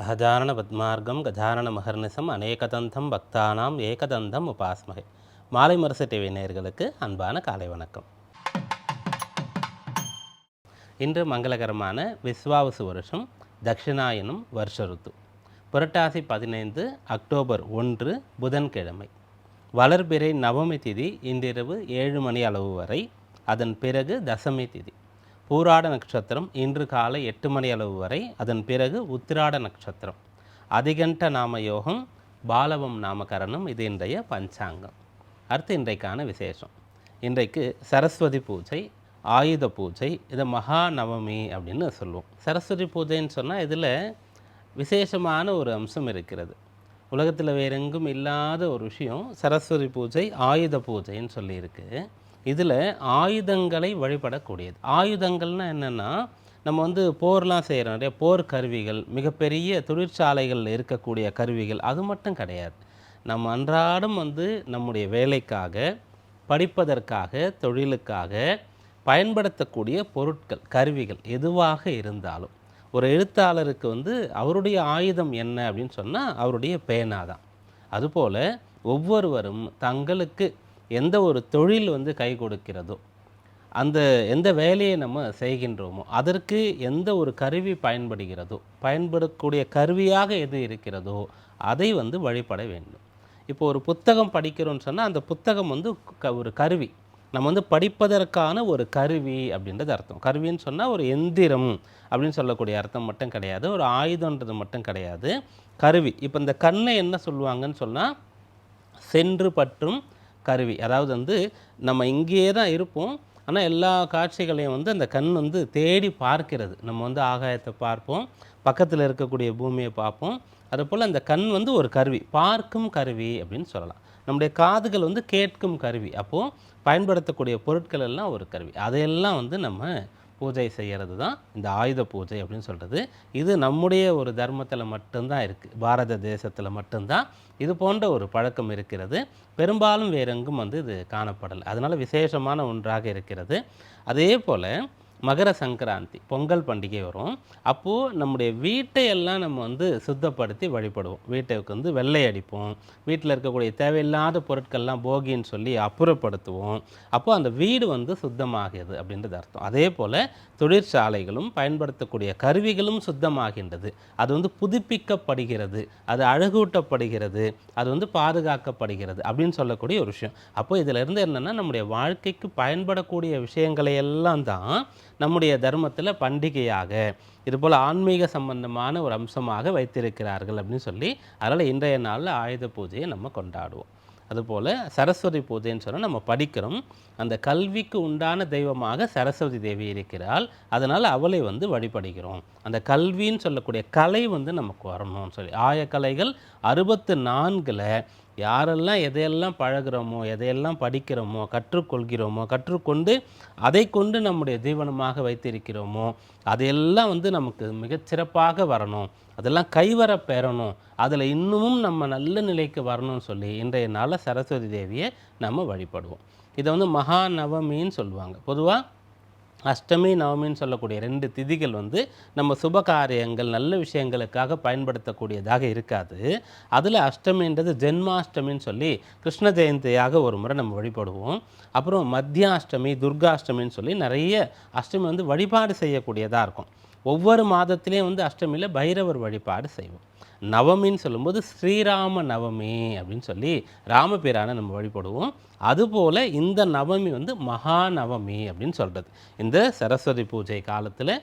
அகஜானன பத்மார்க்கம் கஜானன மகர்நிசம் அநேகதந்தம் பக்தானாம் ஏகதந்தம் உபாஸ்மகை மாலை மரசு டிவி நேயர்களுக்கு அன்பான காலை வணக்கம். இன்று மங்களகரமான விஸ்வாவசு வருஷம் தக்ஷிணாயனம் வருஷ ருத்து. புரட்டாசி பதினைந்து அக்டோபர் ஒன்று புதன்கிழமை. வளர்பிறை நவமி திதி இன்றிரவு ஏழு மணி அளவு வரை அதன் பிறகு தசமி திதி. பூராட நட்சத்திரம் இன்று காலை எட்டு மணி அளவு வரை அதன் பிறகு உத்திராட நட்சத்திரம். அதிகண்ட நாம யோகம் பாலவம் நாமகரணம் இது இன்றைய பஞ்சாங்கம். அடுத்து இன்றைக்கான விசேஷம். இன்றைக்கு சரஸ்வதி பூஜை ஆயுத பூஜை இதை மகா நவமி அப்படின்னு சொல்லுவோம். சரஸ்வதி பூஜைன்னு சொன்னால் இதில் விசேஷமான ஒரு அம்சம் இருக்கிறது. உலகத்தில் வேறெங்கும் இல்லாத ஒரு விஷயம் சரஸ்வதி பூஜை ஆயுத பூஜைன்னு சொல்லியிருக்கு. இதில் ஆயுதங்களை வழிபடக்கூடியது. ஆயுதங்கள்னா என்னென்னா நம்ம வந்து போர்லாம் செய்கிறோம். நிறைய போர் கருவிகள் மிகப்பெரிய தொழிற்சாலைகளில் இருக்கக்கூடிய கருவிகள் அது மட்டும் கிடையாது. நம்ம அன்றாடம் வந்து நம்முடைய வேலைக்காக படிப்பதற்காக தொழிலுக்காக பயன்படுத்தக்கூடிய பொருட்கள் கருவிகள் எதுவாக இருந்தாலும். ஒரு எழுத்தாளருக்கு வந்து அவருடைய ஆயுதம் என்ன அப்படின்னு சொன்னால் அவருடைய பேனா தான். அதுபோல் ஒவ்வொருவரும் தங்களுக்கு எந்த ஒரு தொழில் வந்து கை கொடுக்கிறதோ அந்த எந்த வேலையை நம்ம செய்கின்றோமோ அதற்கு எந்த ஒரு கருவி பயன்படுகிறதோ பயன்படக்கூடிய கருவியாக எது இருக்கிறதோ அதை வந்து வழிபட வேண்டும். இப்போ ஒரு புத்தகம் படிக்கிறோன்னு சொன்னால் அந்த புத்தகம் வந்து க ஒரு கருவி. நம்ம வந்து படிப்பதற்கான ஒரு கருவி அப்படின்றது அர்த்தம். கருவின்னு சொன்னால் ஒரு எந்திரம் அப்படின்னு சொல்லக்கூடிய அர்த்தம் மட்டும் கிடையாது. ஒரு ஆயுதன்றது மட்டும் கிடையாது. கருவி. இப்போ இந்த கண்ணை என்ன சொல்லுவாங்கன்னு சொன்னால் சென்று பற்றும் கருவி. அதாவது வந்து நம்ம இங்கேயே தான் இருப்போம். ஆனால் எல்லா காட்சிகளையும் வந்து அந்த கண் வந்து தேடி பார்க்கிறது. நம்ம வந்து ஆகாயத்தை பார்ப்போம். பக்கத்தில் இருக்கக்கூடிய பூமியை பார்ப்போம். அதுபோல் அந்த கண் வந்து ஒரு கருவி. பார்க்கும் கருவி அப்படின்னு சொல்லலாம். நம்முடைய காதுகள் வந்து கேட்கும் கருவி. அப்போது பயன்படுத்தக்கூடிய பொருட்கள் எல்லாம் ஒரு கருவி. அதையெல்லாம் வந்து நம்ம பூஜை செய்கிறது தான் இந்த ஆயுத பூஜை அப்படின்னு சொல்கிறது இது நம்முடைய ஒரு தர்மத்தில் மட்டும்தான் இருக்குது பாரத தேசத்தில் மட்டும்தான் இது போன்ற ஒரு பழக்கம் இருக்கிறது. பெரும்பாலும் வேறெங்கும் வந்து இது காணப்படலை. அதனால் விசேஷமான ஒன்றாக இருக்கிறது. அதே போல் மகர சங்கராந்தி பொங்கல் பண்டிகை வரும். அப்போது நம்முடைய வீட்டை எல்லாம் நம்ம வந்து சுத்தப்படுத்தி வழிபடுவோம். வீட்டுக்கு வந்து வெள்ளை அடிப்போம். வீட்டில் இருக்கக்கூடிய தேவையில்லாத பொருட்கள்லாம் போகின்னு சொல்லி அப்புறப்படுத்துவோம். அப்போது அந்த வீடு வந்து சுத்தமாகிறது அப்படின்றது அர்த்தம். அதே போல் தொழிற்சாலைகளும் பயன்படுத்தக்கூடிய கருவிகளும் சுத்தமாகின்றது. அது வந்து புதுப்பிக்கப்படுகிறது. அது அழகூட்டப்படுகிறது. அது வந்து பாதுகாக்கப்படுகிறது அப்படின்னு சொல்லக்கூடிய ஒரு விஷயம். அப்போ இதிலிருந்து என்னென்னா நம்முடைய வாழ்க்கைக்கு பயன்படக்கூடிய விஷயங்களை எல்லாம் தான் நம்முடைய தர்மத்தில் பண்டிகையாக இதுபோல் ஆன்மீக சம்பந்தமான ஒரு அம்சமாக வைத்திருக்கிறார்கள் அப்படின்னு சொல்லி அதனால் இன்றைய நாளில் ஆயுத பூஜையை நம்ம கொண்டாடுவோம். அதுபோல் சரஸ்வதி பூஜைன்னு சொன்னால் நம்ம படிக்கிறோம். அந்த கல்விக்கு உண்டான தெய்வமாக சரஸ்வதி தேவி இருக்கிறாள். அதனால் அவளை வந்து வழிபடுகிறோம். அந்த கல்வின்னு சொல்லக்கூடிய கலை வந்து நமக்கு வரணும்னு சொல்லி ஆயக்கலைகள் அறுபத்து நான்கில் யாரெல்லாம் எதையெல்லாம் பழகிறோமோ எதையெல்லாம் படிக்கிறோமோ கற்றுக்கொள்கிறோமோ கற்றுக்கொண்டு அதை கொண்டு நம்முடைய தீவனமாக வைத்திருக்கிறோமோ அதையெல்லாம் வந்து நமக்கு மிகச்சிறப்பாக வரணும். அதெல்லாம் கைவர பெறணும். அதில் இன்னமும் நம்ம நல்ல நிலைக்கு வரணும்னு சொல்லி இன்றைய நாளில் சரஸ்வதி தேவியை நம்ம வழிபடுவோம். இதை வந்து மகாநவமின்னு சொல்லுவாங்க. பொதுவாக அஷ்டமி நவமின்னு சொல்லக்கூடிய ரெண்டு திதிகள் வந்து நம்ம சுப காரியங்கள் நல்ல விஷயங்களுக்காக பயன்படுத்தக்கூடியதாக இருக்காது. அதில் அஷ்டமின்றது ஜென்மாஷ்டமின்னு சொல்லி கிருஷ்ண ஜெயந்தியாக ஒரு முறை நம்ம வழிபடுவோம். அப்புறம் மத்தியாஷ்டமி துர்காஷ்டமின்னு சொல்லி நிறைய அஷ்டமி வந்து வழிபாடு செய்யக்கூடியதாக இருக்கும். ஒவ்வொரு மாதத்திலையும் வந்து அஷ்டமியில் பைரவர் வழிபாடு செய்வோம். நவமின்னு சொல்லும்போது ஸ்ரீராம நவமி அப்படின்னு சொல்லி ராமபிரானை நம்ம வழிபடுவோம். அதுபோல் இந்த நவமி வந்து மகா நவமி அப்படின்னு சொல்கிறது இந்த சரஸ்வதி பூஜை காலத்தில்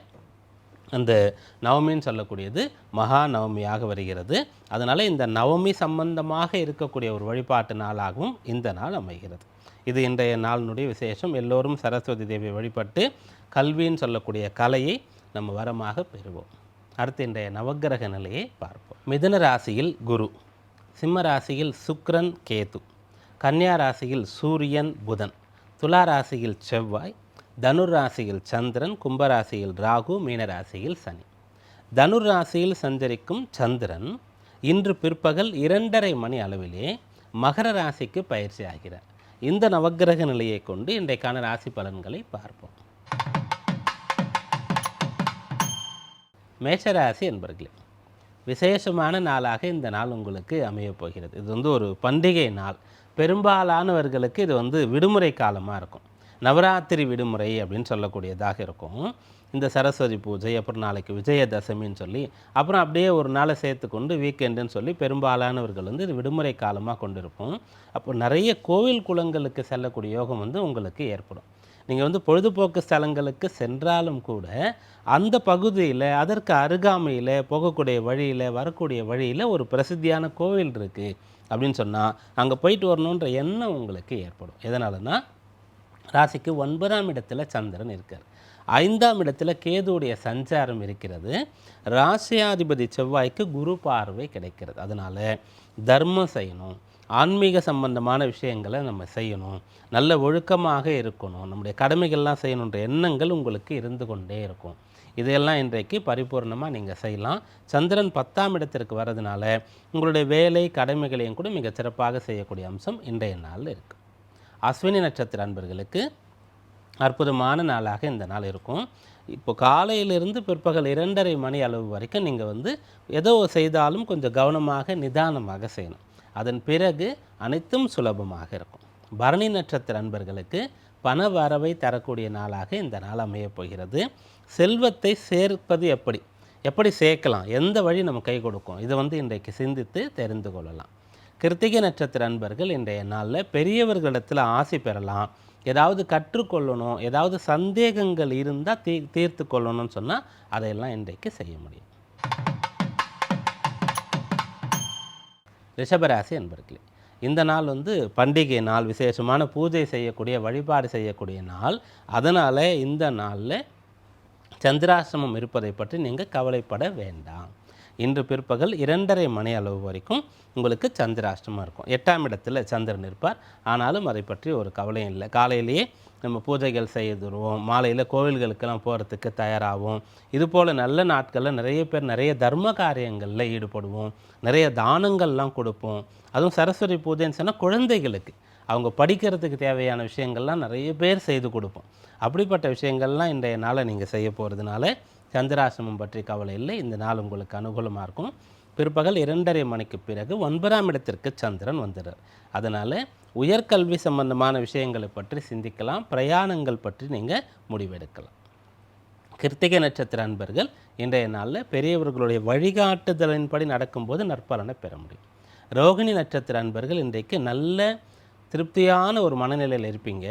அந்த நவமின்னு சொல்லக்கூடியது மகா நவமியாக வருகிறது. அதனால் இந்த நவமி சம்பந்தமாக இருக்கக்கூடிய ஒரு வழிபாட்டு நாளாகவும் இந்த நாள் அமைகிறது. இது இன்றைய நாளினுடைய விசேஷம். எல்லோரும் சரஸ்வதி தேவியை வழிபட்டு கல்வின்னு சொல்லக்கூடிய கலையை நம்ம வரமாக பெறுவோம். அடுத்து இன்றைய நவக்கிரக நிலையை பார்ப்போம். மிதுன ராசியில் குரு. சிம்ம ராசியில் சுக்ரன் கேது. கன்னியா ராசியில் சூரியன் புதன். துலா ராசியில் செவ்வாய். தனுர் ராசியில் சந்திரன் கும்பராசியில் ராகு மீனராசியில் சனி. தனுர் ராசியில் சஞ்சரிக்கும் சந்திரன் இன்று பிற்பகல் இரண்டரை மணி அளவிலே மகர ராசிக்கு பயிற்சி ஆகிறார். இந்த நவக்கிரக நிலையை கொண்டு இன்றைக்கான ராசி பலன்களை பார்ப்போம். மேஷராசி என்பர்களே விசேஷமான நாளாக இந்த நாள் உங்களுக்கு அமையப்போகிறது இது வந்து ஒரு பண்டிகை நாள். பெரும்பாலானவர்களுக்கு இது வந்து விடுமுறை காலமாக இருக்கும். நவராத்திரி விடுமுறை அப்படின்னு சொல்லக்கூடியதாக இருக்கும். இந்த சரஸ்வதி பூஜை அப்புறம் நாளைக்கு விஜயதசமின்னு சொல்லி அப்புறம் அப்படியே ஒரு நாளை சேர்த்துக்கொண்டு வீக்கெண்டுன்னு சொல்லி பெரும்பாலானவர்கள் வந்து இது விடுமுறை காலமாக கொண்டிருப்போம். அப்போ நிறைய கோவில் குளங்களுக்கு செல்லக்கூடிய யோகம் வந்து உங்களுக்கு ஏற்படும். நீங்கள் வந்து பொழுதுபோக்கு ஸ்தலங்களுக்கு சென்றாலும் கூட அந்த பகுதியில் அதற்கு அருகாமையில் போகக்கூடிய வழியில் வரக்கூடிய வழியில் ஒரு பிரசித்தியான கோவில் இருக்குது அப்படின்னு சொன்னால் அங்கே போயிட்டு வரணுன்ற எண்ணம் உங்களுக்கு ஏற்படும். எதனாலனா ராசிக்கு ஒன்பதாம் இடத்துல சந்திரன் இருக்கார். ஐந்தாம் இடத்துல கேதுவுடைய சஞ்சாரம் இருக்கிறது. ராசியாதிபதி செவ்வாய்க்கு குரு பார்வை கிடைக்கிறது. அதனால் தர்மம் செய்யணும். ஆன்மீக சம்பந்தமான விஷயங்களை நம்ம செய்யணும். நல்ல ஒழுக்கமாக இருக்கணும். நம்முடைய கடமைகள்லாம் செய்யணுன்ற எண்ணங்கள் உங்களுக்கு இருந்து கொண்டே இருக்கும். இதையெல்லாம் இன்றைக்கு பரிபூர்ணமாக நீங்கள் செய்யலாம். சந்திரன் பத்தாம் இடத்திற்கு வர்றதுனால உங்களுடைய வேலை கடமைகளையும் கூட மிகச் சிறப்பாக செய்யக்கூடிய அம்சம் இன்றைய நாளில் இருக்குது அஸ்வினி நட்சத்திர அன்பர்களுக்கு அற்புதமான நாளாக இந்த நாள் இருக்கும். இப்போ காலையிலிருந்து பிற்பகல் இரண்டரை மணி அளவு வரைக்கும் நீங்கள் வந்து ஏதோ செய்தாலும் கொஞ்சம் கவனமாக நிதானமாக செய்யணும். அதன் பிறகு அனைத்தும் சுலபமாக இருக்கும். பரணி நட்சத்திர அன்பர்களுக்கு பண வரவை தரக்கூடிய நாளாக இந்த நாள் அமையப் போகிறது. செல்வத்தை சேர்ப்பது எப்படி? எப்படி சேர்க்கலாம்? எந்த வழி நம்ம கை கொடுக்கும்? இதை வந்து இன்றைக்கு சிந்தித்து தெரிந்து கொள்ளலாம். கிருத்திகை நட்சத்திர அன்பர்கள் இன்றைய நாளில் பெரியவர்களிடத்தில் ஆசை பெறலாம். ஏதாவது கற்றுக்கொள்ளணும் ஏதாவது சந்தேகங்கள் இருந்தால் தீ தீர்த்து கொள்ளணும்னு சொன்னால் அதையெல்லாம் இன்றைக்கு செய்ய முடியும். ரிஷபராசி என்பர்களே இந்த நாள் வந்து பண்டிகை நாள் விசேஷமான பூஜை செய்யக்கூடிய வழிபாடு செய்யக்கூடிய நாள். அதனால் இந்த நாளில் சந்திராசிரமம் இருப்பதை பற்றி நீங்கள் கவலைப்பட வேண்டாம். இன்று பிற்பகல் இரண்டரை மணி அளவு வரைக்கும் உங்களுக்கு சந்திராஷ்டமாக இருக்கும். எட்டாம் இடத்தில் சந்திரன் இருப்பார். ஆனாலும் அதை பற்றி ஒரு கவலையும் இல்லை. காலையிலேயே நம்ம பூஜைகள் செய்துருவோம். மாலையில் கோவில்களுக்கெல்லாம் போகிறதுக்கு தயாராகும் இது போல் நல்ல நாட்களில் நிறைய பேர் நிறைய தர்ம காரியங்களில் ஈடுபடுவோம். நிறைய தானங்கள்லாம் கொடுப்போம். அதுவும் சரஸ்வதி பூஜைன்னு சொன்னால் குழந்தைகளுக்கு. அவங்க படிக்கிறதுக்கு தேவையான விஷயங்கள்லாம் நிறைய பேர் செய்து கொடுப்போம். அப்படிப்பட்ட விஷயங்கள்லாம் இன்றைய நாளை நீங்கள் செய்ய போகிறதுனால சந்திராசிரமம் பற்றி கவலை இல்லை. இந்த நாள் உங்களுக்கு அனுகூலமாக இருக்கும். பிற்பகல் இரண்டரை மணிக்கு பிறகு ஒன்பதாம் இடத்திற்கு சந்திரன் வந்துடுறார். அதனால் உயர்கல்வி சம்பந்தமான விஷயங்களை பற்றி சிந்திக்கலாம். பிரயாணங்கள் பற்றி நீங்கள் முடிவெடுக்கலாம். கிருத்திகை நட்சத்திர அன்பர்கள் இன்றைய நாளில் பெரியவர்களுடைய வழிகாட்டுதலின்படி நடக்கும்போது நற்பலனை பெற முடியும். ரோகிணி நட்சத்திர அன்பர்கள் இன்றைக்கு நல்ல திருப்தியான ஒரு மனநிலையில் இருப்பீங்க.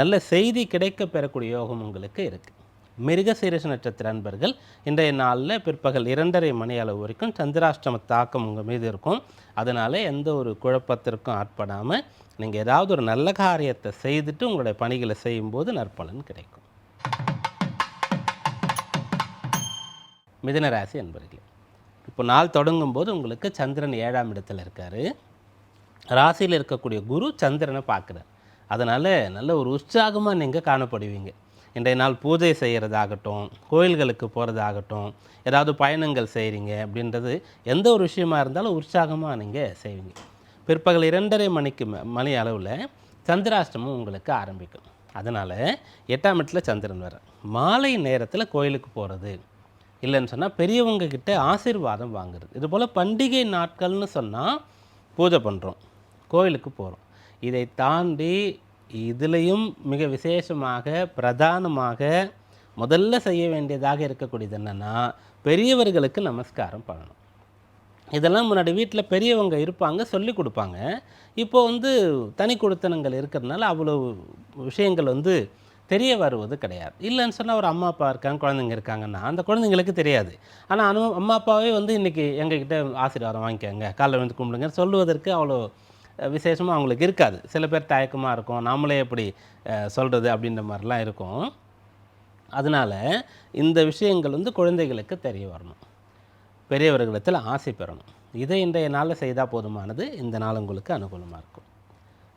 நல்ல செய்தி கிடைக்க பெறக்கூடிய யோகம் உங்களுக்கு இருக்குது மிருகசீரச நட்சத்திர அன்பர்கள் இன்றைய நாளில் பிற்பகல் இரண்டரை மணி அளவு வரைக்கும் சந்திராஷ்டம தாக்கம் உங்கள் மீது இருக்கும். அதனால் எந்த ஒரு குழப்பத்திற்கும் ஆட்படாமல் நீங்கள் ஏதாவது ஒரு நல்ல காரியத்தை செய்துட்டு உங்களுடைய பணிகளை செய்யும்போது நற்பலன் கிடைக்கும். மிதனராசி அன்பர்களே இப்போ நாள் தொடங்கும் போது உங்களுக்கு சந்திரன் ஏழாம் இடத்துல இருக்கார். ராசியில் இருக்கக்கூடிய குரு சந்திரனை பார்க்குறார். அதனால் நல்ல ஒரு உற்சாகமாக நீங்கள் காணப்படுவீங்க. இன்றைய நாள் பூஜை செய்கிறதாகட்டும் கோயில்களுக்கு போகிறதாகட்டும் ஏதாவது பயணங்கள் செய்கிறீங்க அப்படின்றது எந்த ஒரு விஷயமா இருந்தாலும் உற்சாகமாக நீங்கள் செய்வீங்க. பிற்பகல் இரண்டரை மணிக்கு ம- மணி அளவில் சந்திராஷ்டமம் உங்களுக்கு ஆரம்பிக்கும். அதனால் எட்டாம் இடத்துல சந்திரன் வர மாலை நேரத்தில் கோயிலுக்கு போகிறது இல்லைன்னு சொன்னால் பெரியவங்க கிட்ட ஆசீர்வாதம் வாங்குறது. இது போல் பண்டிகை நாட்கள்னு சொன்னால் பூஜை பண்ணுறோம் கோயிலுக்கு போகிறோம் இதை தாண்டி இதுலேயும் மிக விசேஷமாக பிரதானமாக முதல்ல செய்ய வேண்டியதாக இருக்கக்கூடியது என்னென்னா பெரியவர்களுக்கு நமஸ்காரம் பண்ணணும். இதெல்லாம் முன்னாடி வீட்டில் பெரியவங்க இருப்பாங்க சொல்லி கொடுப்பாங்க. இப்போ வந்து தனி கொடுத்தனங்கள் இருக்கிறதுனால அவ்வளோ விஷயங்கள் வந்து தெரிய வருவது கிடையாது. இல்லைன்னு சொன்னால் ஒரு அம்மா அப்பா இருக்காங்க குழந்தைங்க இருக்காங்கன்னா அந்த குழந்தைங்களுக்கு தெரியாது. ஆனால் அனு அம்மா அப்பாவே வந்து இன்றைக்கி எங்ககிட்ட ஆசீர்வாதம் வாங்கிக்கோங்க காலைல வந்து கும்பிடுங்க சொல்லுவதற்கு அவ்வளோ விசேஷமாக அவங்களுக்கு இருக்காது. சில பேர் தயக்கமாக இருக்கும். நாமளே எப்படி சொல்கிறது அப்படின்ற மாதிரிலாம் இருக்கும். அதனால் இந்த விஷயங்கள் வந்து குழந்தைகளுக்கு தெரிய வரணும். பெரியவர்களிடத்தில் ஆசை பெறணும். இதை இன்றைய நாளில் செய்தால் போதுமானது இந்த நாள் உங்களுக்கு அனுகூலமாக இருக்கும்.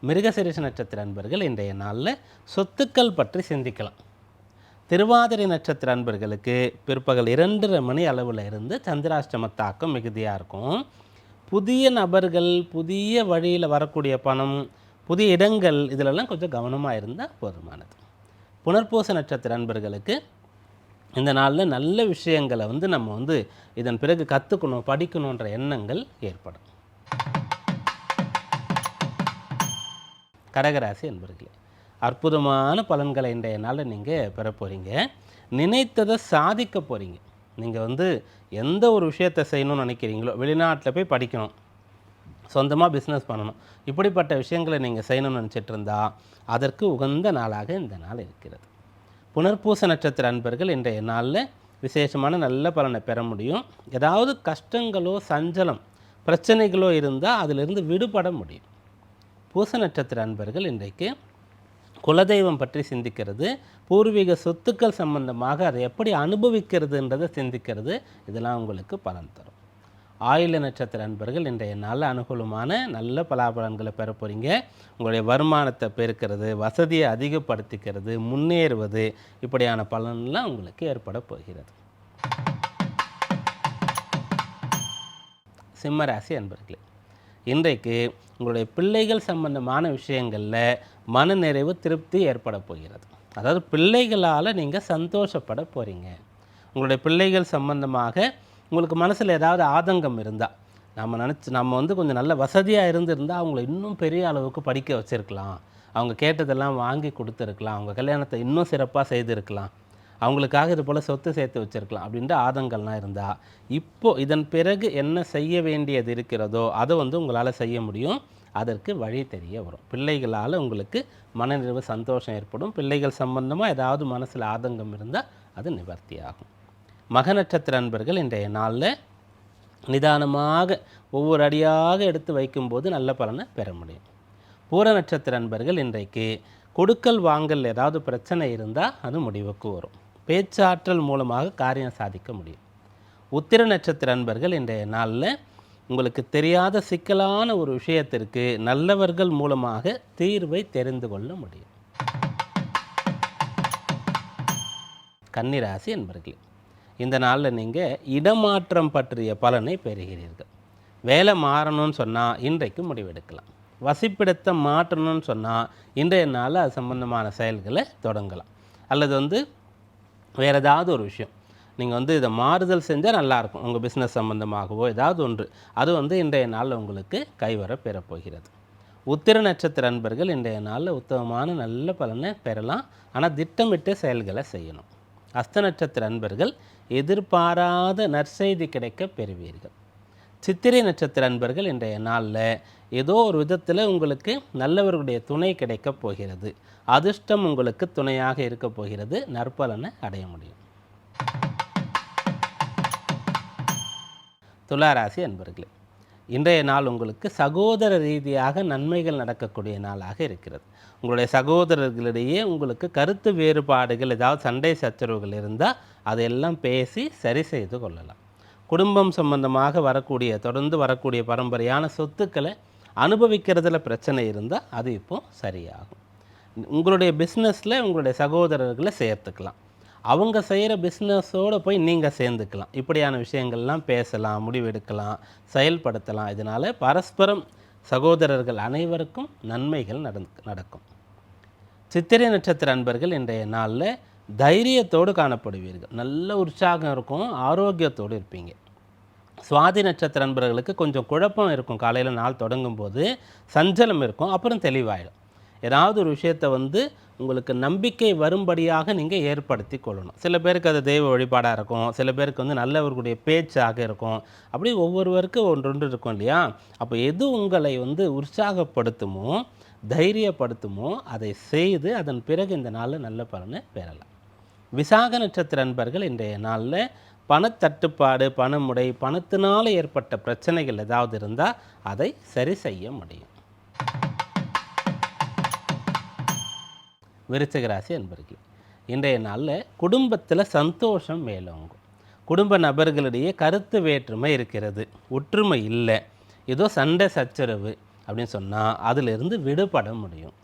மிருகசிரிஷ நட்சத்திர அன்பர்கள் இன்றைய நாளில் சொத்துக்கள் பற்றி சிந்திக்கலாம். திருவாதிரை நட்சத்திர அன்பர்களுக்கு பிற்பகல் இரண்டரை மணி அளவில் இருந்து சந்திராஷ்டம தாக்கம் மிகுதியாக இருக்கும். புதிய நபர்கள் புதிய வழியில் வரக்கூடிய பணம் புதிய இடங்கள் இதிலெல்லாம் கொஞ்சம் கவனமாக இருந்தால் போதுமானது. புனர்பூச நட்சத்திர அன்பர்களுக்கு இந்த நாளில் நல்ல விஷயங்களை வந்து நம்ம வந்து இதன் பிறகு கற்றுக்கணும் படிக்கணுன்ற எண்ணங்கள் ஏற்படும். கடகராசி என்பர்களே அற்புதமான பலன்களை இன்றைய நாளில் நீங்கள் பெற போகிறீங்க நினைத்ததை சாதிக்க போகிறீங்க நீங்கள் வந்து எந்த ஒரு விஷயத்தை செய்யணும்னு நினைக்கிறீங்களோ வெளிநாட்டில் போய் படிக்கணும். சொந்தமாக பிஸ்னஸ் பண்ணணும். இப்படிப்பட்ட விஷயங்களை நீங்கள் செய்யணும்னு நினச்சிட்டு இருந்தா அதற்கு உகந்த நாளாக இந்த நாள் இருக்கிறது. புனர்பூச நட்சத்திர அன்பர்கள் இன்றைய நாளில் விசேஷமான நல்ல பலனை பெற முடியும். ஏதாவது கஷ்டங்களோ சஞ்சலம் பிரச்சனைகளோ இருந்தால் அதிலிருந்து விடுபட முடியும். பூச நட்சத்திர அன்பர்கள் இன்றைக்கு குலதெய்வம் பற்றி சிந்திக்கிறது. பூர்வீக சொத்துக்கள் சம்பந்தமாக அதை எப்படி அனுபவிக்கிறதுன்றதை சிந்திக்கிறது. இதெல்லாம் உங்களுக்கு பலன் தரும். ஆயுள நட்சத்திர அன்பர்கள் இன்றைய நல்ல அனுகூலமான நல்ல பலாபலன்களை பெற போகிறீங்க உங்களுடைய வருமானத்தை பெருக்கிறது வசதியை அதிகப்படுத்திக்கிறது முன்னேறுவது இப்படியான பலன்லாம் உங்களுக்கு ஏற்பட போகிறது. சிம்மராசி அன்பர்களே இன்றைக்கு உங்களுடைய பிள்ளைகள் சம்பந்தமான விஷயங்களில் மனநிறைவு திருப்தி ஏற்பட போகிறது. அதாவது பிள்ளைகளால் நீங்கள் சந்தோஷப்பட போகிறீங்க உங்களுடைய பிள்ளைகள் சம்பந்தமாக உங்களுக்கு மனசில் ஏதாவது ஆதங்கம் இருந்தால் நம்ம நினச்சி நம்ம வந்து கொஞ்சம் நல்ல வசதியாக இருந்திருந்தால் அவங்கள இன்னும் பெரிய அளவுக்கு படிக்க வச்சுருக்கலாம். அவங்க கேட்டதெல்லாம் வாங்கி கொடுத்துருக்கலாம். அவங்க கல்யாணத்தை இன்னும் சிறப்பாக செய்திருக்கலாம். அவங்களுக்காக இது போல் சொத்து சேர்த்து வச்சுருக்கலாம் அப்படின்ற ஆதங்கள்லாம் இருந்தால் இப்போது இதன் பிறகு என்ன செய்ய வேண்டியது இருக்கிறதோ அதை வந்து உங்களால் செய்ய முடியும். அதற்கு வழி தெரிய வரும். பிள்ளைகளால் உங்களுக்கு மனநிறைவு சந்தோஷம் ஏற்படும். பிள்ளைகள் சம்பந்தமாக ஏதாவது மனசில் ஆதங்கம் இருந்தால் அது நிவர்த்தியாகும். மக நட்சத்திர அன்பர்கள் இன்றைய நாளில் நிதானமாக ஒவ்வொரு அடியாக எடுத்து வைக்கும்போது நல்ல பலனை பெற முடியும். பூர நட்சத்திர அன்பர்கள் இன்றைக்கு கொடுக்கல் வாங்கல் ஏதாவது பிரச்சனை இருந்தால் அது முடிவுக்கு வரும். பேச்சாற்றல் மூலமாக காரியம் சாதிக்க முடியும். உத்திர நட்சத்திர அன்பர்கள் இன்றைய நாளில் உங்களுக்கு தெரியாத சிக்கலான ஒரு விஷயத்திற்கு நல்லவர்கள் மூலமாக தீர்வை தெரிந்து கொள்ள முடியும். கன்னிராசி அன்பர்களே இந்த நாளில் நீங்கள் இடமாற்றம் பற்றிய பலனை பெறுகிறீர்கள். வேலை மாறணும்னு சொன்னால் இன்றைக்கு முடிவெடுக்கலாம். வசிப்பிடத்தை மாற்றணும்னு சொன்னால் இன்றைய நாளில் அது சம்பந்தமான செயல்களை தொடங்கலாம். அல்லது வந்து வேறு ஏதாவது ஒரு விஷயம். நீங்கள் வந்து இதை மாறுதல் செஞ்சால் நல்லாயிருக்கும். உங்கள் பிஸ்னஸ் சம்மந்தமாகவோ ஏதாவது ஒன்று. அது வந்து இன்றைய நாளில் உங்களுக்கு கைவர பெறப்போகிறது. உத்திர நட்சத்திர அன்பர்கள் இன்றைய நாளில் உத்தமமான நல்ல பலனை பெறலாம். ஆனால் திட்டமிட்டு செயல்களை செய்யணும். அஸ்த நட்சத்திர அன்பர்கள் எதிர்பாராத நற்செய்தி கிடைக்க பெறுவீர்கள். சித்திரை நட்சத்திர அன்பர்கள் இன்றைய நாளில் ஏதோ ஒரு விதத்தில் உங்களுக்கு நல்லவர்களுடைய துணை கிடைக்கப் போகிறது. அதிர்ஷ்டம் உங்களுக்கு துணையாக இருக்க போகிறது. நற்பலனை அடைய முடியும். துளாராசி அன்பர்களே இன்றைய நாள் உங்களுக்கு சகோதர ரீதியாக நன்மைகள் நடக்கக்கூடிய நாளாக இருக்கிறது. உங்களுடைய சகோதரர்களிடையே உங்களுக்கு கருத்து வேறுபாடுகள் ஏதாவது சண்டை சச்சரவுகள் இருந்தால் அதையெல்லாம் பேசி சரி செய்து கொள்ளலாம். குடும்பம் சம்பந்தமாக வரக்கூடிய தொடர்ந்து வரக்கூடிய பரம்பரையான சொத்துக்களை அனுபவிக்கிறதுல பிரச்சனை இருந்தால் அது இப்போ சரியாகும். உங்களுடைய பிஸ்னஸில் உங்களுடைய சகோதரர்களை சேர்த்துக்கலாம். அவங்க செய்கிற பிஸ்னஸோடு போய் நீங்கள் சேர்ந்துக்கலாம். இப்படியான விஷயங்கள்லாம் பேசலாம் முடிவெடுக்கலாம் செயல்படுத்தலாம். இதனால் பரஸ்பரம் சகோதரர்கள் அனைவருக்கும் நன்மைகள் நடந் நடக்கும். சித்திரை நட்சத்திர அன்பர்கள் இன்றைய நாளில் தைரியத்தோடு காணப்படுவீர்கள். நல்ல உற்சாகம் இருக்கும் ஆரோக்கியத்தோடு இருப்பீங்க. சுவாதி நட்சத்திர நண்பர்களுக்கு கொஞ்சம் குழப்பம் இருக்கும். காலையில் நாள் தொடங்கும் போது சஞ்சலம் இருக்கும் அப்புறம் தெளிவாயிடும். ஏதாவது ஒரு விஷயத்தை வந்து உங்களுக்கு நம்பிக்கை வரும்படியாக நீங்கள் ஏற்படுத்தி கொள்ளணும். சில பேருக்கு அது தெய்வ வழிபாடாக இருக்கும் சில பேருக்கு வந்து நல்லவர்களுடைய பேச்சாக இருக்கும். அப்படி ஒவ்வொருவருக்கும் ஒன்றொன்று இருக்கும் இல்லையா? அப்போ எது உங்களை வந்து உற்சாகப்படுத்துமோ தைரியப்படுத்துமோ அதை செய்து அதன் பிறகு இந்த நாளில் நல்ல பலனை பெறலாம். விசாக நட்சத்திர அன்பர்கள் இன்றைய நாளில் பணத்தட்டுப்பாடு பணமுடை பணத்தினால் ஏற்பட்ட பிரச்சனைகள் ஏதாவது இருந்தால் அதை சரி செய்ய முடியும். விருச்சகராசி அன்பர்கள் இன்றைய நாளில் குடும்பத்தில் சந்தோஷம் மேலோங்கும். குடும்ப நபர்களிடையே கருத்து வேற்றுமை இருக்கிறது ஒற்றுமை இல்லை ஏதோ சண்டை சச்சரவு அப்படின்னு சொன்னால் அதிலிருந்து விடுபட முடியும்.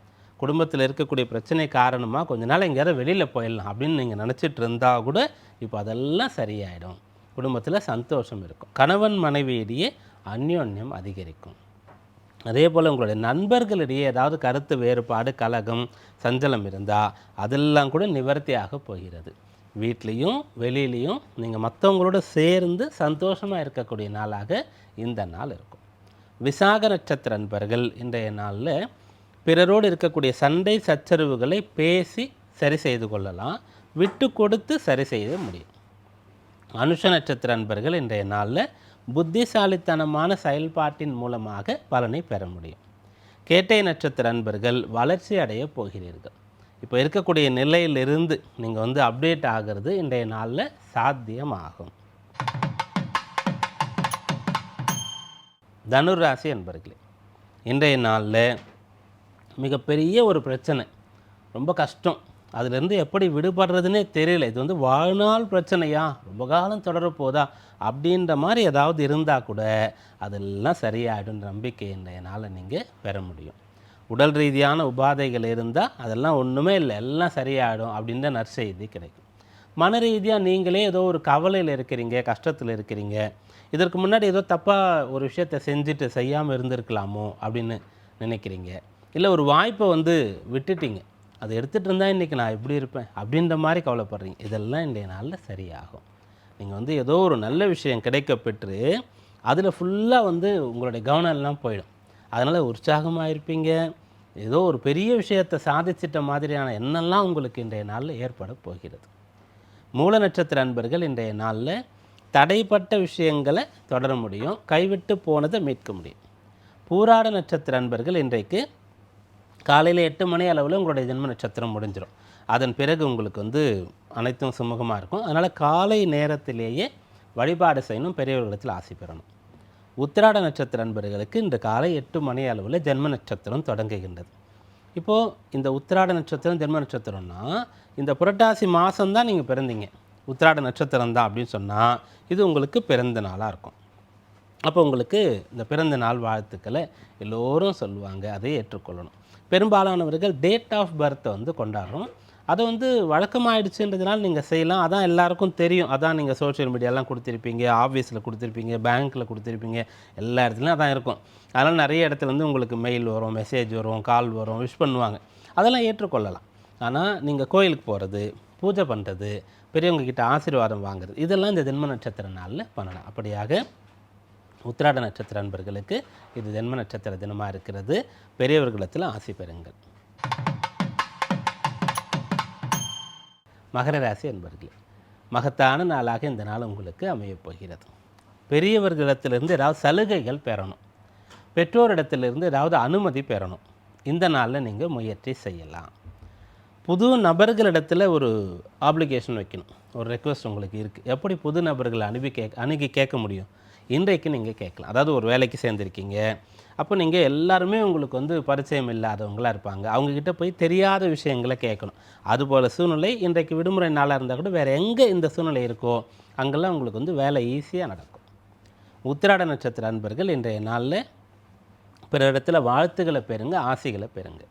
குடும்பத்தில் இருக்கக்கூடிய பிரச்சனை காரணமாக கொஞ்ச நாள் எங்கேயாவது வெளியில் போயிடலாம் அப்படின்னு நீங்கள் நினச்சிட்டு இருந்தால் கூட இப்போ அதெல்லாம் சரியாயிடும். குடும்பத்தில் சந்தோஷம் இருக்கும். கணவன் மனைவியிடையே அந்யோன்யம் அதிகரிக்கும். அதே போல் உங்களுடைய நண்பர்களிடையே ஏதாவது கருத்து வேறுபாடு கலகம் சஞ்சலம் இருந்தால் அதெல்லாம் கூட நிவர்த்தியாக போகிறது. வீட்லேயும் வெளியிலையும் நீங்கள் மற்றவங்களோட சேர்ந்து சந்தோஷமாக இருக்கக்கூடிய நாளாக இந்த நாள் இருக்கும். விசாக நட்சத்திர நண்பர்கள் இன்றைய நாளில் பிறரோடு இருக்கக்கூடிய சண்டை சச்சரவுகளை பேசி சரி செய்து கொள்ளலாம். விட்டு கொடுத்து சரி செய்ய முடியும். அனுஷ நட்சத்திர அன்பர்கள் இன்றைய நாளில் புத்திசாலித்தனமான செயல்பாட்டின் மூலமாக பலனை பெற முடியும். கேட்டை நட்சத்திர அன்பர்கள் வளர்ச்சி அடைய போகிறீர்கள். இப்போ இருக்கக்கூடிய நிலையிலிருந்து நீங்கள் வந்து அப்டேட் ஆகிறது இன்றைய நாளில் சாத்தியமாகும். தனுராசி அன்பர்களே இன்றைய நாளில் மிகப்பெரிய ஒரு பிரச்சனை. ரொம்ப கஷ்டம். அதுலேருந்து எப்படி விடுபடுறதுனே தெரியல. இது வந்து வாழ்நாள் பிரச்சனையா? ரொம்ப காலம் தொடரப்போதா அப்படின்ற மாதிரி ஏதாவது இருந்தால் கூட அதெல்லாம் சரியாயிடும்ன்ற நம்பிக்கை இன்றைய நீங்கள் பெற முடியும். உடல் ரீதியான உபாதைகள் இருந்தால் அதெல்லாம் ஒன்றுமே இல்லை. எல்லாம் சரியாயிடும் அப்படின்ற நற்செய்தி கிடைக்கும். மன ரீதியாக நீங்களே ஏதோ ஒரு கவலையில் இருக்கிறீங்க கஷ்டத்தில் இருக்கிறீங்க. இதற்கு முன்னாடி ஏதோ தப்பாக ஒரு விஷயத்தை செஞ்சுட்டு செய்யாமல் இருந்திருக்கலாமோ அப்படின்னு நினைக்கிறீங்க. இல்லை ஒரு வாய்ப்பை வந்து விட்டுட்டீங்க. அதை எடுத்துகிட்டு இருந்தால் இன்றைக்கி நான் எப்படி இருப்பேன்? அப்படின்ற மாதிரி கவலைப்படுறீங்க. இதெல்லாம் இன்றைய நாளில் சரியாகும். நீங்கள் வந்து ஏதோ ஒரு நல்ல விஷயம் கிடைக்க பெற்று அதில் ஃபுல்லாக வந்து உங்களுடைய கவனம் எல்லாம் போயிடும். அதனால் உற்சாகமாக இருப்பீங்க. ஏதோ ஒரு பெரிய விஷயத்தை சாதிச்சிட்ட மாதிரியான எண்ணெல்லாம் உங்களுக்கு இன்றைய நாளில் ஏற்பட போகிறது. மூல நட்சத்திர அன்பர்கள் இன்றைய நாளில் தடைப்பட்ட விஷயங்களை தொடர முடியும் கைவிட்டு போனதை மீட்க முடியும். பூராட நட்சத்திர அன்பர்கள் இன்றைக்கு காலையில் எட்டு மணி அளவில் உங்களுடைய ஜென்ம நட்சத்திரம் முடிஞ்சிடும் அதன் பிறகு உங்களுக்கு வந்து அனைத்தும் சுமூகமாக இருக்கும். அதனால் காலை நேரத்திலேயே வழிபாடு செய்யணும் பெரியவர்களிடத்தில் ஆசை பெறணும். உத்திராட நட்சத்திர அன்பர்களுக்கு இன்று காலை எட்டு மணி அளவில் ஜென்ம நட்சத்திரம் தொடங்குகின்றது. இப்போது இந்த உத்திராட நட்சத்திரம் ஜென்ம நட்சத்திரம்னா இந்த புரட்டாசி மாதம்தான் நீங்கள் பிறந்தீங்க. உத்திராட நட்சத்திரம் தான் அப்படின்னு சொன்னால் இது உங்களுக்கு பிறந்த நாளாக இருக்கும். அப்போ உங்களுக்கு இந்த பிறந்த நாள் வாழ்த்துக்களை எல்லோரும் சொல்லுவாங்க அதை ஏற்றுக்கொள்ளணும். பெரும்பாலானவர்கள் டேட் ஆஃப் பர்த்தை வந்து கொண்டாடுறோம். அதை வந்து வழக்கமாகிடுச்சுன்றதுனால நீங்கள் செய்யலாம். அதான் எல்லாருக்கும் தெரியும். அதான் நீங்கள் சோஷியல் மீடியாலாம் கொடுத்துருப்பீங்க. ஆஃபீஸில் கொடுத்துருப்பீங்க. பேங்க்கில் கொடுத்துருப்பீங்க. எல்லா இடத்துலையும் அதான் இருக்கும். அதனால் நிறைய இடத்துல வந்து உங்களுக்கு மெயில் வரும் மெசேஜ் வரும் கால் வரும் விஷ் பண்ணுவாங்க. அதெல்லாம் ஏற்றுக்கொள்ளலாம். ஆனால் நீங்கள் கோயிலுக்கு போகிறது பூஜை பண்ணுறது பெரியவங்க கிட்ட ஆசீர்வாதம் வாங்குறது இதெல்லாம் இந்த ஜென்ம நட்சத்திர நாளில் பண்ணலாம். அப்படியாக உத்திராட நட்சத்திர அன்பர்களுக்கு இது ஜென்ம நட்சத்திர தினமாக இருக்கிறது. பெரியவர்களிடத்தில் ஆசை பெறுங்கள். மகர ராசி அன்பர்களே மகத்தான நாளாக இந்த நாள் உங்களுக்கு அமையப் போகிறது. பெரியவர்களிடத்திலிருந்து ஏதாவது சலுகைகள் பெறணும். பெற்றோரிடத்திலிருந்து ஏதாவது அனுமதி பெறணும். இந்த நாளில் நீங்கள் முயற்சி செய்யலாம். புது நபர்களிடத்தில் ஒரு ஆப்ளிகேஷன் வைக்கணும். ஒரு ரெக்வஸ்ட் உங்களுக்கு இருக்குது எப்படி புது நபர்களை அனுப்பி கே அணுகி கேட்க முடியும்? இன்றைக்கு நீங்கள் கேட்கலாம். அதாவது ஒரு வேலைக்கு சேர்ந்துருக்கீங்க. அப்போ நீங்கள் எல்லாருமே உங்களுக்கு வந்து பரிச்சயம் இல்லாதவங்களாக இருப்பாங்க. அவங்கக்கிட்ட போய் தெரியாத விஷயங்களை கேட்கணும். அதுபோல் சூழ்நிலை இன்றைக்கு விடுமுறை நாளாக இருந்தால் கூட வேறு எங்கே இந்த சூழ்நிலை இருக்கோ அங்கெல்லாம் உங்களுக்கு வந்து வேலை ஈஸியாக நடக்கும். உத்திராட நட்சத்திர அன்பர்கள் இன்றைய நாளில் பிற இடத்துல வாழ்த்துக்களை பெறுங்க ஆசைகளை பெறுங்க.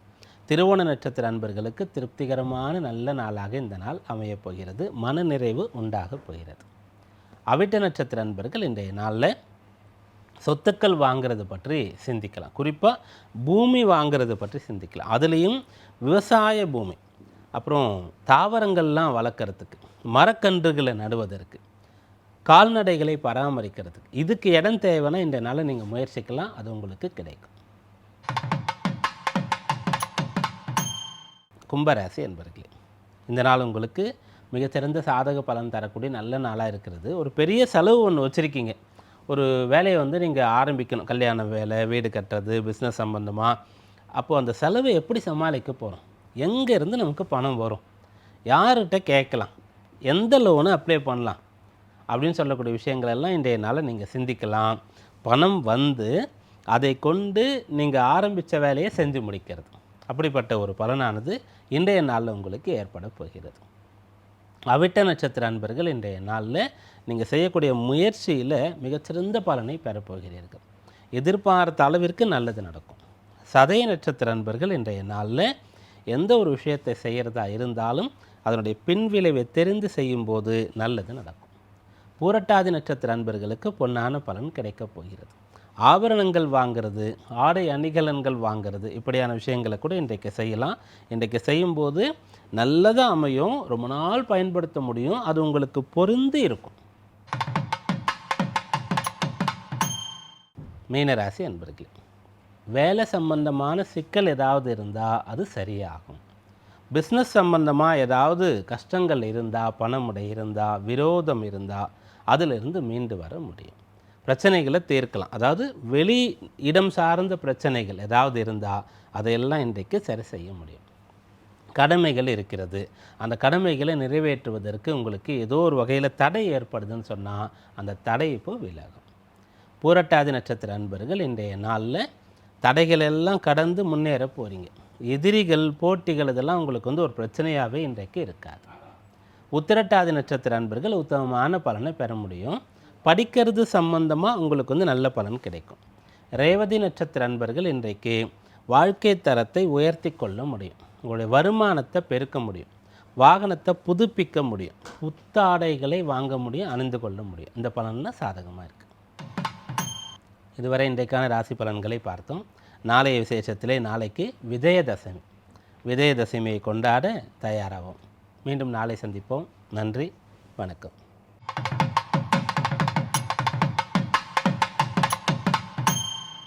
திருவோண நட்சத்திர அன்பர்களுக்கு திருப்திகரமான நல்ல நாளாக இந்த நாள் அமையப் போகிறது. மனநிறைவு உண்டாகப் போகிறது. அவிட்ட நட்சத்திர அன்பர்கள் இன்றைய நாளில் சொத்துக்கள் வாங்குறது பற்றி சிந்திக்கலாம். குறிப்பாக பூமி வாங்குறது பற்றி சிந்திக்கலாம். அதுலேயும் விவசாய பூமி அப்புறம் தாவரங்கள்லாம் வளர்க்குறதுக்கு மரக்கன்றுகளை நடுவதற்கு கால்நடைகளை பராமரிக்கிறதுக்கு இதுக்கு இடம் தேவைன்னா இந்த நாளில் நீங்கள் முயற்சிக்கலாம். அது உங்களுக்கு கிடைக்கும். கும்பராசி என்பர்களே இந்த நாள் உங்களுக்கு மிகச்சிறந்த சாதக பலன் தரக்கூடிய நல்ல நாளாக இருக்கிறது. ஒரு பெரிய செலவு ஒன்று வச்சுருக்கீங்க. ஒரு வேலையை வந்து நீங்கள் ஆரம்பிக்கணும். கல்யாண வேலை வீடு கட்டுறது பிஸ்னஸ் சம்மந்தமாக அப்போது அந்த செலவை எப்படி சமாளிக்க போகிறோம் எங்கே இருந்து நமக்கு பணம் வரும்? யார்கிட்ட கேட்கலாம்? எந்த லோனு அப்ளை பண்ணலாம்? அப்படின்னு சொல்லக்கூடிய விஷயங்களெல்லாம் இன்றைய நாளில் நீங்கள் சிந்திக்கலாம். பணம் வந்து அதை கொண்டு நீங்கள் ஆரம்பித்த வேலையை செஞ்சு முடிக்கிறது. அப்படிப்பட்ட ஒரு பலனானது இன்றைய நாளில் உங்களுக்கு ஏற்பட போகிறது. அவிட்ட நட்சத்திர அன்பர்கள் இன்றைய நாளில் நீங்கள் செய்யக்கூடிய முயற்சியில் மிகச்சிறந்த பலனை பெறப்போகிறீர்கள் எதிர்பார்த்த அளவிற்கு நல்லது நடக்கும். சதய நட்சத்திர அன்பர்கள் இன்றைய நாளில் எந்த ஒரு விஷயத்தை செய்கிறதா இருந்தாலும் அதனுடைய பின்விளைவை தெரிந்து செய்யும்போது நல்லது நடக்கும். பூரட்டாதி நட்சத்திர அன்பர்களுக்கு பொன்னான பலன் கிடைக்கப் போகிறது. ஆபரணங்கள் வாங்குறது ஆடை அணிகலன்கள் வாங்குறது இப்படியான விஷயங்களை கூட இன்றைக்கு செய்யலாம். இன்றைக்கு செய்யும்போது நல்லதாக அமையும் ரொம்ப நாள் பயன்படுத்த முடியும் அது உங்களுக்கு பொருந்து இருக்கும். மீனராசி அன்பர்களே வேலை சம்பந்தமான சிக்கல் ஏதாவது இருந்தால் அது சரியாகும். பிஸ்னஸ் சம்பந்தமாக ஏதாவது கஷ்டங்கள் இருந்தால் பணமுடை இருந்தால் விரோதம் இருந்தால் அதிலிருந்து மீண்டு வர முடியும். பிரச்சனைகளை தீர்க்கலாம். அதாவது வெளி இடம் சார்ந்த பிரச்சனைகள் ஏதாவது இருந்தால் அதையெல்லாம் இன்றைக்கு சரி செய்ய முடியும். கடமைகள் இருக்கிறது. அந்த கடமைகளை நிறைவேற்றுவதற்கு உங்களுக்கு ஏதோ ஒரு வகையில் தடை ஏற்படுதுன்னு சொன்னால் அந்த தடை இப்போ விலகும். பூரட்டாதி நட்சத்திர அன்பர்கள் இன்றைய நாளில் தடைகள் எல்லாம் கடந்து முன்னேற போகிறீங்க எதிரிகள் போட்டிகள் இதெல்லாம் உங்களுக்கு வந்து ஒரு பிரச்சனையாகவே இன்றைக்கு இருக்காது. உத்திரட்டாதி நட்சத்திர அன்பர்கள் உத்தமமான பலனை பெற முடியும். படிக்கிறது சம்பந்தமாக உங்களுக்கு வந்து நல்ல பலன் கிடைக்கும். ரேவதி நட்சத்திர அன்பர்கள் இன்றைக்கு வாழ்க்கை தரத்தை உயர்த்தி கொள்ள முடியும். உங்களுடைய வருமானத்தை பெருக்க முடியும். வாகனத்தை புதுப்பிக்க முடியும். புத்தாடைகளை வாங்க முடியும் அணிந்து கொள்ள முடியும். இந்த பலன்லாம் சாதகமாக இருக்குது இதுவரை இன்றைக்கான ராசி பலன்களை பார்த்தோம். நாளைய விசேஷத்திலே நாளைக்கு விஜயதசமி. விஜயதசமியை கொண்டாட தயாராகும் மீண்டும் நாளை சந்திப்போம். நன்றி வணக்கம்.